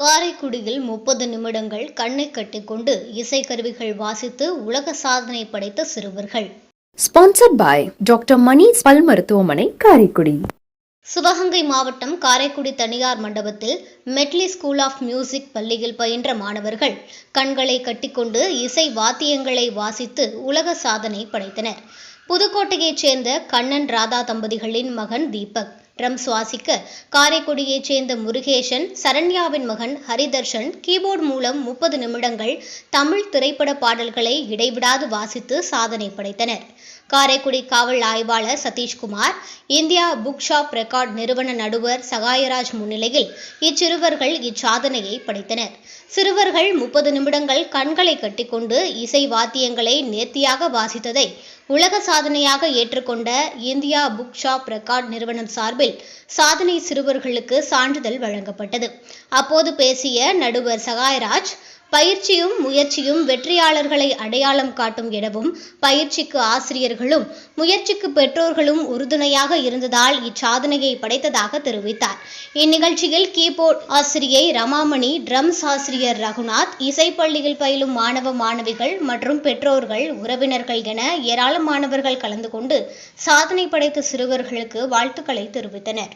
காரைக்குடியில் முப்பது நிமிடங்கள் கண்ணை கட்டிக்கொண்டு இசைக்கருவிகள் வாசித்து உலக சாதனை படைத்த சிறுவர்கள். ஸ்பான்சர்ட் பை டாக்டர் மணிஸ் பல் மருத்துவமனை காரைக்குடி சிவகங்கை மாவட்டம் காரைக்குடி தனியார் மண்டபத்தில் மெட்லி ஸ்கூல் ஆஃப் மியூசிக் பள்ளியில் பயின்ற மாணவர்கள் கண்களை கட்டிக்கொண்டு இசை வாத்தியங்களை வாசித்து உலக சாதனை படைத்தனர். புதுக்கோட்டையைச் சேர்ந்த கண்ணன் ராதா தம்பதிகளின் மகன் தீபக். ட்ரம் சுவாசிக்க காரைக்குடியைச் சேர்ந்த முருகேஷன் சரண்யாவின் மகன் ஹரிதர்ஷன் கீபோர்டு மூலம் முப்பது நிமிடங்கள் தமிழ் திரைப்பட பாடல்களை இடைவிடாது வாசித்து சாதனை படைத்தனர். காரைக்குடி காவல் ஆய்வாளர் Sathishkumar India book shop record நிறுவன நடுவர் சகாயராஜ் முன்னிலையில் இச்சிறுவர்கள் இச்சாதனையை படைத்தனர். சிறுவர்கள் முப்பது நிமிடங்கள் கண்களை கட்டிக்கொண்டு இசை வாத்தியங்களை நேர்த்தியாக வாசித்ததை உலக சாதனையாக ஏற்றுக்கொண்ட இந்தியா புக் ஷாப் ரெக்கார்ட் நிறுவனம் சார்பில் சாதனை சிறுவர்களுக்கு சான்றிதழ் வழங்கப்பட்டது. அப்போது பேசிய நடுவர் சகாயராஜ் பயிற்சியும் முயற்சியும் வெற்றியாளர்களை அடையாளம் காட்டும் எனவும் பயிற்சிக்கு ஆசிரியர்களும் முயற்சிக்கு பெற்றோர்களும் உறுதுணையாக இருந்ததால் இச்சாதனையை படைத்ததாக தெரிவித்தார். இந்நிகழ்ச்சியில் கீபோர்ட் ஆசிரியை ரமாமணி ட்ரம்ஸ் ஆசிரியர் ரகுநாத் இசைப்பள்ளியில் பயிலும் மாணவ மாணவிகள் மற்றும் பெற்றோர்கள் உறவினர்கள் என ஏராளமானவர்கள் கலந்து கொண்டு சாதனை படைத்த சிறுவர்களுக்கு வாழ்த்துக்களை தெரிவித்தனர்.